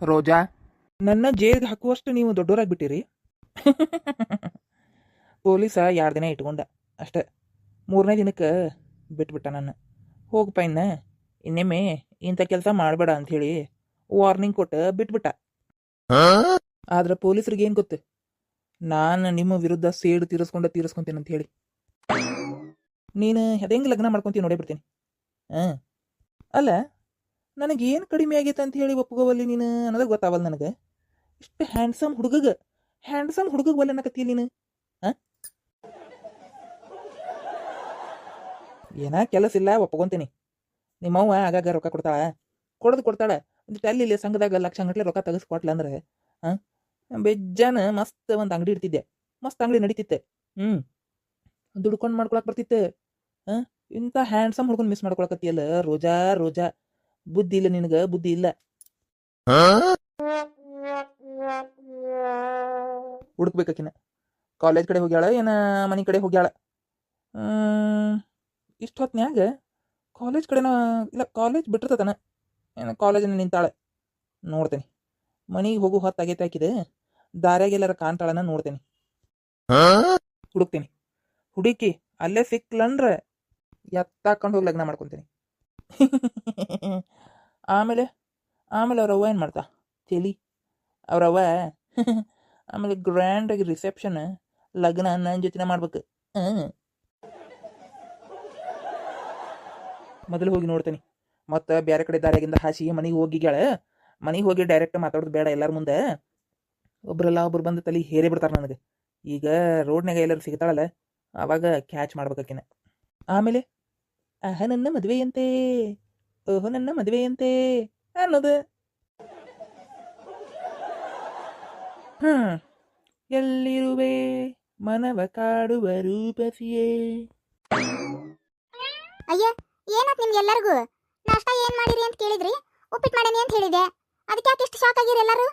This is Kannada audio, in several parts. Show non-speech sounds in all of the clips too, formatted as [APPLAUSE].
ರೋಜಾ? ನನ್ನ ಜೈಲಿಗೆ ಹಾಕುವಷ್ಟು ನೀವು ದೊಡ್ಡವರಾಗ್ಬಿಟ್ಟಿರಿ [LAUGHS] ಪೊಲೀಸ ಎರಡು ದಿನ ಇಟ್ಕೊಂಡ? ಅಷ್ಟೆ. ಮೂರನೇ ದಿನಕ್ಕೆ ಬಿಟ್ಬಿಟ್ಟ ನನ್ನ. ಹೋಗಪ್ಪ ಇನ್ನ. ಇನ್ನೊಮ್ಮೆ ಇಂಥ ಕೆಲಸ ಮಾಡಬೇಡ ಅಂಥೇಳಿ ವಾರ್ನಿಂಗ್ ಕೊಟ್ಟು ಬಿಟ್ಬಿಟ್ಟ. ಆದ್ರೆ ಪೊಲೀಸರಿಗೆ ಏನು ಗೊತ್ತು? ನಾನು ನಿಮ್ಮ ವಿರುದ್ಧ ಸೇಡು ತೀರಿಸ್ಕೊಂಡ ತೀರಿಸ್ಕೊಂತೀನಿ ಅಂತ ಹೇಳಿ ನೀನು ಹೆಂಗೆ ಲಗ್ನ ಮಾಡ್ಕೊಂತೀನಿ ನೋಡೇ ಬಿಡ್ತೀನಿ. ಹಾಂ? ಅಲ್ಲ ನನಗೆ ಏನು ಕಡಿಮೆ ಆಗೈತೆ ಅಂತ ಹೇಳಿ ಒಪ್ಕೋವಲ್ಲಿ ನೀನು ಅನ್ನೋದು ಗೊತ್ತಾವಲ್ಲ ನನಗೆ. ಇಷ್ಟು ಹ್ಯಾಂಡ್ಸಮ್ ಹುಡುಗಗ ಹ್ಯಾಂಡ್ಸಮ್ ಹುಡುಗಗ ಒಲ್ಲೆ ಅನ್ನಕತ್ತೀಯ ನೀನು ಹಾಂ ಏನ ಕೆಲಸ ಇಲ್ಲ, ಒಪ್ಕೊಂತೀನಿ. ನಿಮ್ಮವ್ವ ಆಗಾಗ ರೊಕ್ಕ ಕೊಡ್ತಾಳ. ಕೊಡೋದು ಕೊಡ್ತಾಳ. ಒಂದು ಅಲ್ಲಿ ಇಲ್ಲಿ ಸಂಘದಾಗ ಲಕ್ಷ ಗಂಟ್ಲೆ ರೊಕ್ಕ ತೆಗೆಸ್ಕೊಟ್ಲ ಅಂದ್ರೆ ಹಾಂ ಬೆಜ್ಜಾನ ಮಸ್ತ್ ಒಂದು ಅಂಗಡಿ ಇಡ್ತಿದ್ದೆ. ಮಸ್ತ್ ಅಂಗಡಿ ನಡೀತಿತ್ತೆ. ಹ್ಞೂ ದುಡ್ಕೊಂಡು ಮಾಡ್ಕೊಳಕ್ ಬರ್ತಿತ್ತೆ. ಹಾಂ ಇಂಥ ಹ್ಯಾಂಡ್ಸಮ್ ಹುಡ್ಕೊಂಡು ಮಿಸ್ ಮಾಡ್ಕೊಳಕತ್ತಿಯಲ್ಲ ರೋಜಾ ರೋಜಾ. ಬುದ್ಧಿ ಇಲ್ಲ ನಿನಗ ಬುದ್ಧಿ ಇಲ್ಲ. ಹುಡುಕ್ಬೇಕಿನ ಕಾಲೇಜ್ ಕಡೆ ಹೋಗ್ಯಾಳ ಏನ ಮನೆ ಕಡೆ ಹೋಗ್ಯಾಳ? ಇಷ್ಟು ಹೊತ್ನ್ಯಾಗ ಕಾಲೇಜ್ ಕಡೆನ ಇಲ್ಲ ಕಾಲೇಜ್ ಬಿಟ್ಟಿರ್ತತನ. ಏನ ಕಾಲೇಜಿನ ನಿಂತಾಳೆ. ನೋಡ್ತೇನೆ. ಮನೆಗೆ ಹೋಗು ಹೊತ್ತಾಗೈತೆ ಹಾಕಿದೆ ದಾರ್ಯಾಗ ಎಲ್ಲಾರ ಕಾಣ್ತಾಳನ ನೋಡ್ತೇನೆ. ಹುಡುಕ್ತೀನಿ. ಹುಡುಕಿ ಅಲ್ಲೇ ಸಿಕ್ಲಂದ್ರೆ ಎತ್ತಾಕೊಂಡು ಹೋಗಿ ಲಗ್ನ ಮಾಡ್ಕೊತೀನಿ. [LAUGHS] ಆಮೇಲೆ ಆಮೇಲೆ ಅವ್ರವ್ವ ಏನು ಮಾಡ್ತಾ? ತಿಳಿ ಅವ್ರವ್ವ [LAUGHS] ಆಮೇಲೆ ಗ್ರ್ಯಾಂಡಾಗಿ ರಿಸೆಪ್ಷನ್ ಲಗ್ನ ನನ್ನ ಜೊತೆನೇ ಮಾಡ್ಬೇಕು. ಮೊದಲು ಹೋಗಿ ನೋಡ್ತೀನಿ. ಮತ್ತು ಬೇರೆ ಕಡೆ ದಾರಿಯಾಗಿಂದ ಹಾಸಿ ಮನೆಗೆ ಹೋಗಿಗಳ ಮನೆಗೆ ಹೋಗಿ ಡೈರೆಕ್ಟ್ ಮಾತಾಡೋದು ಬೇಡ ಎಲ್ಲರ ಮುಂದೆ. ಒಬ್ರಲ್ಲ ಒಬ್ರು ಬಂದು ತಲೆ ಹೇರೇ ಬಿಡ್ತಾರೆ ನನಗೆ. ಈಗ ರೋಡ್ನಾಗ ಎಲ್ಲರೂ ಸಿಗ್ತಾಳಲ್ಲ ಆವಾಗ ಕ್ಯಾಚ್ ಮಾಡ್ಬೇಕಾಕಿನ ಆಮೇಲೆ ಆಹ ನನ್ನ ಮದುವೆಯಂತೆ. ಓಹೋ, ನನ್ನ ಮದುವೆಯಂತೆ ಅನ್ನೋದು. ಹ್ಮ್ ಎಲ್ಲಿರುವೆ? ಮನವ ಕಾಡುವ ರೂಪಸಿಯೇ. ಅಯ್ಯ, ಏನಾತ್ ನಿಮ್ಗೆ ಎಲ್ಲರಿಗೂ? ನಾಷ್ಟ ಏನ್ ಮಾಡಿರಿ ಅಂತ ಕೇಳಿದ್ರಿ? ಉಪ್ಪಿಟ್ಟು ಮಾಡೇನಿ ಅಂತ ಹೇಳಿದೆ ಅದಕ್ಕೆ ಯಾಕೆ ಇಷ್ಟು ಶಾಕ್ ಆಗಿರಿ ಎಲ್ಲರೂ?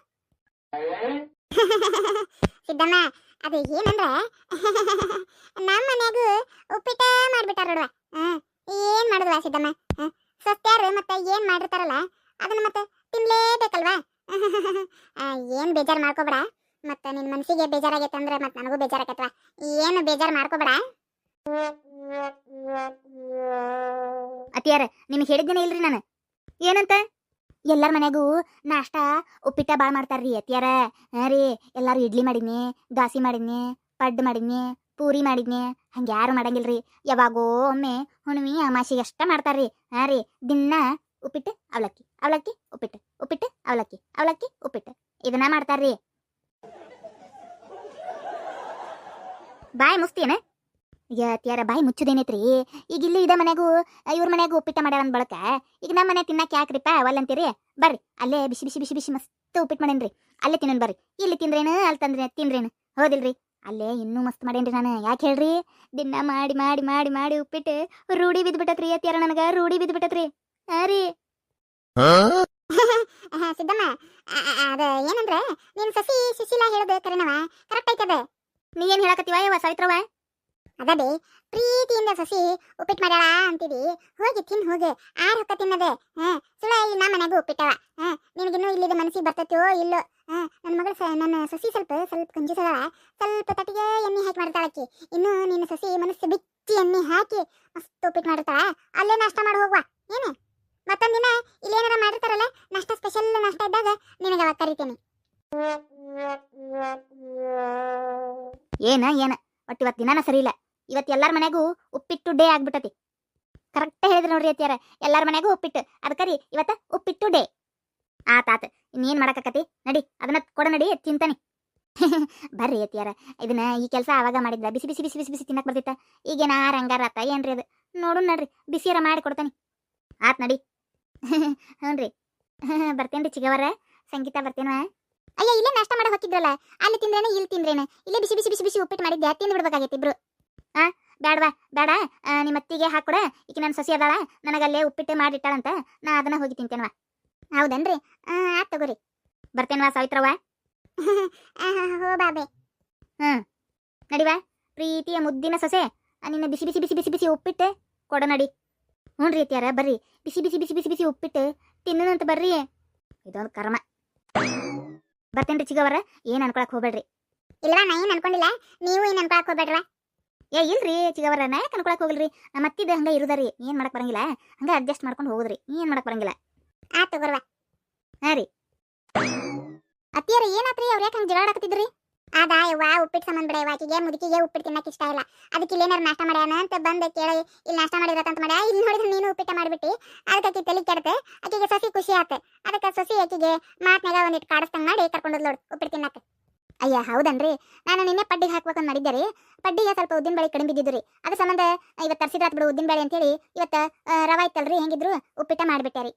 [LAUGHS] ಸಿದ್ದಮ್ಮ, ಅದು ಏನಂದ್ರೆ [LAUGHS] ನಮ್ಮ ಮನೆಗೂ ಉಪ್ಪಿಟ್ಟ ಮಾಡ್ಬಿಟ್ಟಾರ ನೋಡುವ. ಏನ್ ಮಾಡುದ್ವಾ ಸಿದ್ದಮ್ಮ? ಸಸ್ತ್ಯಾರು ಮತ್ತೆ ಏನ್ ಮಾಡಿರ್ತಾರಲ್ಲ, ಅದನ್ನ ಮತ್ತೆ ತಿನ್ಲೇಬೇಕಲ್ವಾ? [LAUGHS] ಏನ್ ಬೇಜಾರ್ ಮಾಡ್ಕೋಬೇಡ. ಮತ್ತೆ ನಿನ್ ಮನ್ಸಿಗೆ ಬೇಜಾರಾಗೈತೆ ಅಂದ್ರೆ ಮತ್ತೆ ನನಗೂ ಬೇಜಾರಾಗತ್ವಾ ಏನು ಬೇಜಾರ್ ಮಾಡ್ಕೋಬೇಡ. ಅತಿಯಾರ ನಿಮ್ಗೆ ಹೇಳಿದ್ದೇನೆ ಇಲ್ರಿ ನಾನು. ಏನಂತ? ಎಲ್ಲರ ಮನೆಗೂ ನಾಷ್ಟ, ಉಪ್ಪಿಟ್ಟ ಭಾಳ ಮಾಡ್ತಾರ್ರಿ ಅತಿಯಾರ. ರೀ, ಎಲ್ಲಾರು ಇಡ್ಲಿ ಮಾಡಿದ್ನಿ, ದಾಸಿ ಮಾಡಿದ್ನಿ, ಪಡ್ಡು ಮಾಡಿದ್ನಿ. ಪೂರಿ ಮಾಡಿದ್ನಿ. ಹಂಗೆ ಯಾರು ಮಾಡಂಗಿಲ್ರಿ. ಯಾವಾಗೋ ಒಮ್ಮೆ ಹುಣ್ಣಿಮೆ ಅಮಾಸಿಗೆ ಅಷ್ಟ ಮಾಡ್ತಾರ್ರಿ. ಹಾಂ ರೀ. ದಿನ ಉಪ್ಪಿಟ್ಟು, ಅವಲಕ್ಕಿ. ಅವಲಕ್ಕಿ, ಉಪ್ಪಿಟ್ಟು. ಉಪ್ಪಿಟ್ಟು, ಅವಲಕ್ಕಿ. ಅವಲಕ್ಕಿ, ಉಪ್ಪಿಟ್ಟು. ಇದನ್ನ ಮಾಡ್ತಾರ್ರಿ. ಬಾಯ್ ಮುಸ್ತಿಯೇನ ಅತಿಯಾರ ಬಾಯಿ ಮುಚ್ಚುದೇನೈತ್ರಿ. ಈಗ ಇಲ್ಲಿ ಇದ ಮನೆಗೂ, ಇವ್ರ ಮನೆಗೂ ಉಪ್ಪಿಟ್ಟ ಮಾಡ್ಯಾರ ಅಂದ್ ಬಳಕ. ಈಗ ನಮ್ಮ ಮನೆ ತಿನ್ನಕ್ಕೆ ಯಾಕ್ರಿಪ್ಪ ಅವಲ್ಲಂತೀರಿ ಬರ್ರಿ. ಅಲ್ಲೇ ಬಿಸಿ ಬಿಸಿ ಬಿಸಿ ಬಿಸಿ ಮಸ್ತ್ ಉಪ್ಪಿಟ್ಟು ಮಾಡೇನ್ರಿ. ಅಲ್ಲೇ ತಿನ್ನೋನ್ ಬರ್ರಿ. ಇಲ್ಲಿ ತಿಂದ್ರೇನು ಅಲ್ಲಿ ತಂದ್ರೆ ತಿನ್ರೇನು ಹೌದಿಲ್ರಿ. ಅಲ್ಲೇ ಇನ್ನೂ ಮಸ್ತ್ ಮಾಡೇನ್ರಿ ನಾನು. ಯಾಕೆ ಹೇಳ್ರಿ? ದಿನ ಮಾಡಿ ಮಾಡಿ ಮಾಡಿ ಮಾಡಿ ಉಪ್ಪಿಟ್ಟು ರೂಢಿ ಬಿದ್ಬಿಟ್ಟತ್ರಿ ಅತ್ತಿಯಾರ ನನಗ ರೂಢಿ ಬಿದ್ಬಿಟ್ಟತ್ರಿ. ಹಾಂ ರೀ. [LAUGHS] ಸಿದ್ದಮ್ಮ ಅದ ಏನಂದ್ರೆ ನೀನು ಸಸಿ ಸುಶೀಲಾ ಹೇಳೋದು ಕರೆನವ? ಕರೆಕ್ಟ್ ಐತದ? ನೀ ಏನ್ ಹೇಳಕತ್ತೀವ? ಯವ್ವ ಸಾವಿತ್ರವ ಅದದೇ, ಪ್ರೀತಿಯಿಂದ ಸಸಿ ಉಪ್ಪಿಟ್ಟು ಮಾಡ್ಯಾಳ ಅಂತಿದಿ. ಹೋಗಿ ತಿನ್, ಹೋಗಿ. ಆರ್ ಹೊಕ್ಕ ತಿನ್ನದೆ. ಹಾ ಸುಳ ಇಲ್ಲಿ ನಾ ಮನೆಗೂ ಉಪ್ಪಿಟ್ಟವ. ಹಾ ನಿನಗಿನ್ನೂ ಇಲ್ಲಿದ ಮನಸ್ಸಿಗೆ ಬರ್ತೈತೋ ಇಲ್ಲೋ? ನನ್ನ ಮಗಳು ನನ್ನ ಸಸಿ ಸ್ವಲ್ಪ ಸ್ವಲ್ಪ ಕಂಜೂಸದ ಸ್ವಲ್ಪ ತಟ್ಟಿಗೆ ಎಣ್ಣೆ ಹಾಕಿ ಮಾಡ್ತಾಳಕ್ಕಿ ಇನ್ನು ನಿನ್ನ ಸಸಿ ಮನಸ್ಸು ಬಿಚ್ಚಿ ಎಣ್ಣೆ ಹಾಕಿ ಮಸ್ತ್ ಉಪ್ಪಿಟ್ಟು ಮಾಡಿರ್ತಾಳ ಅಲ್ಲೇ ನಾಷ್ಟ ಮಾಡಿ, ಹೋಗುವ. ಏನು? ಮತ್ತೊಂದಿನ ಇಲ್ಲೇನಾರ ಮಾಡಿರ್ತಾರಲ್ಲ, ನಾಷ್ಟ ಸ್ಪೆಷಲ್ ನಾಷ್ಟ ಇದ್ದಾಗ ನಿನಗೆ ಅವಾಗ ಕರಿತೀನಿ. ಏನ ಏನ? ಒಟ್ಟು ಇವತ್ತು ದಿನಾನ ಸರಿ ಇಲ್ಲ. ಇವತ್ತು ಎಲ್ಲರ ಮನೆಗೂ ಉಪ್ಪಿಟ್ಟು ಡೇ ಆಗ್ಬಿಟ್ಟತಿ. ಕರೆಕ್ಟ್ ಹೇಳಿದ್ರು ನೋಡ್ರಿ ಅತ್ತಿಯಾರ, ಎಲ್ಲರ ಮನೆಗೂ ಉಪ್ಪಿಟ್ಟು. ಅದಕ್ಕೆ ರೀ ಇವತ್ತ ಉಪ್ಪಿಟ್ಟು ಡೇ. ಆತಾತ ಇನ್ನೇನು ಮಾಡಕತ್ತಿ ನಡಿ, ಅದನ್ನ ಕೊಡ ನಡಿ, ತಿಂತಾನೆ. [LAUGHS] ಬರ್ರಿ ಅತ್ತಿಯಾರ, ಇದನ್ನ ಈ ಕೆಲಸ ಆವಾಗ ಮಾಡಿದ್ದ ಬಿಸಿ ಬಿಸಿ ಬಿಸಿ ಬಿಸಿ ಬಿಸಿ ತಿನ್ನಕ್ ಬರ್ತಿತ್ತ ಈಗೇನ ಆತ, ಏನ್ರಿ ಅದು? ನೋಡು ನಡ್ರಿ ಬಿಸಿಯರ ಮಾಡಿ ಕೊಡ್ತಾನೆ. ಆತ್, ನಡಿ. [LAUGHS] ಹ್ಞೂನ್ರಿ. [LAUGHS] ಬರ್ತೇನ್ರಿ ಚಿಗವರ ಸಂಗೀತ ಬರ್ತೇನ. ಅಯ್ಯ, ಇಲ್ಲೇ ನಾಷ್ಟ ಮಾಡಿ ಹೋಗಿದ್ರಲ್ಲ ಅಲ್ಲಿ ತಿಂದ್ರೇನೆ, ಇಲ್ಲಿ ತಿಂದ್ರೇನೆ? ಇಲ್ಲೇ ಬಿಸಿ ಬಿಸಿ ಬಿಸಿ ಬಿಸಿ ಉಪ್ಪಿಟ್ಟು ಮಾಡಿದ್ದೆ ತಿಂದು ಬಿಡ್ಬೇಕಾಗೈತಿ ಇಬ್ರು. ಆ ಬ್ಯಾಡವಾ ಬೇಡ ನಿಮ್ಮ ಅತ್ತಿಗೆ ಹಾಕೊಡ. ಈಕೆ ನನ್ನ ಸಸಿ ಅದಾಳ. ನನಗಲ್ಲೇ ಉಪ್ಪಿಟ್ಟು ಮಾಡಿಟ್ಟಾಳಂತ ನಾ ಅದನ್ನ ಹೋಗಿ ತಿಂತೇನವ ಹೌದನ್ರಿ? ಆತ್ ತಗೋರಿ. ಬರ್ತೇನವಾ ಸಾವಿತ್ರವ [LAUGHS] ಹೋ ಬಾಬೆ ಹ್ಮ್. ನಡಿವಾ ಪ್ರೀತಿಯ ಮುದ್ದಿನ ಸೊಸೆ. ಆ, ನಿನ್ನ ಬಿಸಿ ಬಿಸಿ ಬಿಸಿ ಬಿಸಿ ಬಿಸಿ ಉಪ್ಪಿಟ್ಟೆ ಕೊಡ ನಡಿ. ಹ್ಞೂ ರೀ ಅತ್ಯಾರ ಬರ್ರಿ. ಬಿಸಿ ಬಿಸಿ ಬಿಸಿ ಬಿಸಿ ಬಿಸಿ ಉಪ್ಪಿಟ್ಟು ತಿನ್ನಂತ ಬರ್ರಿ. ಇದೊಂದು ಕರ್ಮ. ಬರ್ತೇನ್ರಿ ಚಿಗವರ. ಏನು ಅನ್ಕೊಳಕ್ ಹೋಗ್ಬೇಡ್ರಿ. ಇಲ್ವಾ ನಾ ಏನು ಅನ್ಕೊಂಡಿಲ್ಲ. ನೀವು ಏನು ಅನ್ಕೊಳಕ್ ಹೋಗ್ಬೇಡ್ರ ಏ ಇಲ್ರಿ ಚಿಗವರ ನಾ ಯಾಕೆ ಅನ್ಕೊಳಕ್ ಹೋಗಲ್ರಿ? ನಮ್ಮ ಅತ್ತಿದ ಹಂಗ ಇರುದರಿ ಏನ್ ಮಾಡಕ್ ಬರಂಗಿಲ್ಲ. ಹಂಗ ಅಡ್ಜಸ್ಟ್ ಮಾಡ್ಕೊಂಡು ಹೋಗುದ್ರಿ ಏನ್ ಮಾಡಕ್ ಬರಂಗಿಲ್ಲ. ಆ ತಗೋರ್ವ. ಹಾ ರೀ. ಅತ್ತಿಯರ ಏನಾತ್ರಿ? ಅವ್ರ ಯಾಕೆ ಹಂಗ ಜಗಳಾಡಕತ್ತಿದ್ರಿ ಅದ ಯವ್ವ ಉಪ್ಪಿಟ್ಟು ಸಂಬಂಧ ಬಿಡ ಆಕಿಗೆ ಮುದುಕಿಗೆ ಉಪ್ಪಿಟ್ಟು ತಿನ್ನಕ್ಕೆ ಇಷ್ಟ ಇಲ್ಲ. ಅದಕ್ಕೆ ಇಲ್ಲೇನಾರು ನಾಷ್ಟ ಮಾಡ್ಯಾನ ಅಂತ ಬಂದ ಕೇಳಿ ಇಲ್ಲಿ ನಾಷ್ಟ ಮಾಡಿರತ್ತಂತ ಮಾಡ್ಯಾ? ಇಲ್ಲಿ ನೋಡಿದ್ರೆ ನೀನು ಉಪ್ಪಿಟ್ಟು ಮಾಡಿಬಿಟ್ಟು. ಅದಕ್ಕೆ ಆಕಿ ತಲೆ ಕೆಡತೆ. ಆಕಿಗೆ ಸಸಿ ಖುಷಿ ಆತ. ಅದಕ್ಕೆ ಸಸಿ ಆಕಿಗೆ ಮಾತ್ನಾಗ ಒಂದಿಟ್ಟು ಕಾಡಿಸ್ತಂಗ್ ಮಾಡಿ ಕರ್ಕೊಂಡು ನೋಡು ಉಪ್ಪಿಟ್ಟು ತಿನ್ನಕ್ಕೆ. ಅಯ್ಯ, ಹೌದನ್ರಿ. ನಾನು ನಿನ್ನೆ ಪಡ್ಡಿಗೆ ಹಾಕ್ಬೇಕಂತ ಮಾಡಿದ್ದೆ ರೀ. ಪಡ್ಡಿಗೆ ಸ್ವಲ್ಪ ಉದ್ದಿನ ಬೇಳೆ ಕಡಿಮೆ ಬಿದ್ದಿದ್ದು ರೀ. ಅದ್ರ ಸಂಬಂಧ ಇವತ್ತು ತರ್ಸಿದ್ರಾತ್ ಬಿಡು ಉದ್ದಿನ ಬೇಳೆ ಅಂತೇಳಿ ಇವತ್ತು ರವ ಇತ್ತಲ್ರಿ ಹೆಂಗಿದ್ರು ಉಪ್ಪಿಟ್ಟ ಮಾಡಿಬಿಟ್ಟೆ ರೀ.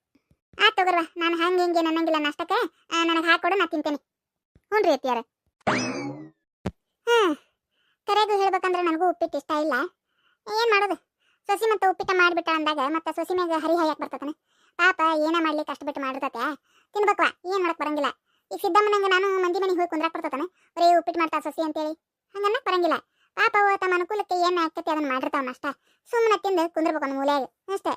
ಆಯ್ತು ತಗೋರ್ವ, ನಾನು ಹಂಗೆ ಹಿಂಗೆ ನನ್ನಂಗಿಲ್ಲ ನಾಷ್ಟಕ್ಕೆ. ನನಗೆ ಹಾಕೊಡು, ನಾ ತಿಂತೇನೆ. ಹ್ಞೂ ರೀ ಅತ್ತಿಯಾರ ಹಾಂ ಕರೆಗೂ ಹೇಳ್ಬೇಕಂದ್ರೆ ನನಗೂ ಉಪ್ಪಿಟ್ಟು ಇಷ್ಟ ಇಲ್ಲ. ಏನು ಮಾಡೋದು? ಸೊಸಿ ಮತ್ತು ಉಪ್ಪಿಟ್ಟ ಮಾಡಿಬಿಟ್ಟ ಅಂದಾಗ ಮತ್ತೆ ಸೊಸಿ ಮ್ಯಾಗ ಹರಿ ಹಾಯಕ್ ಬರ್ತತಾನೆ. ಪಾಪ, ಏನೇ ಮಾಡ್ಲಿಕ್ಕೆ ಕಷ್ಟಪಟ್ಟು ಮಾಡಿರ್ತತೆ ತಿನ್ಬೇಕ್ವಾ? ಏನು ಮಾಡಕ್ ಬರಂಗಿಲ್ಲ? ಈಗ ಸಿದ್ದಮ್ಮನಂಗೆ ನಾನು ಮಂದಿ ಮನೆಗೆ ಹೋಗಿ ಕುಂದ್ರಾಕ್ ಬರ್ತತಾನೆ, ಬರೀ ಉಪ್ಪಿಟ್ಟು ಮಾಡ್ತಾ ಸಸಿ ಅಂತೇಳಿ. ಹಂಗನ್ನ ಬರಂಗಿಲ್ಲ. ಪಾಪ ತಮ್ಮ ಅನುಕೂಲಕ್ಕೆ ಏನು ಆಗ್ತೈತಿ ಅದನ್ನ ಮಾಡಿರ್ತಾವನ ಅಷ್ಟ. ಸುಮ್ಮನೆ ತಿಂದು ಕುಂದ್ರಬೇಕು ಅವ್ನ ಮೂಲೆಯಾಗಿ, ಅಷ್ಟೇ.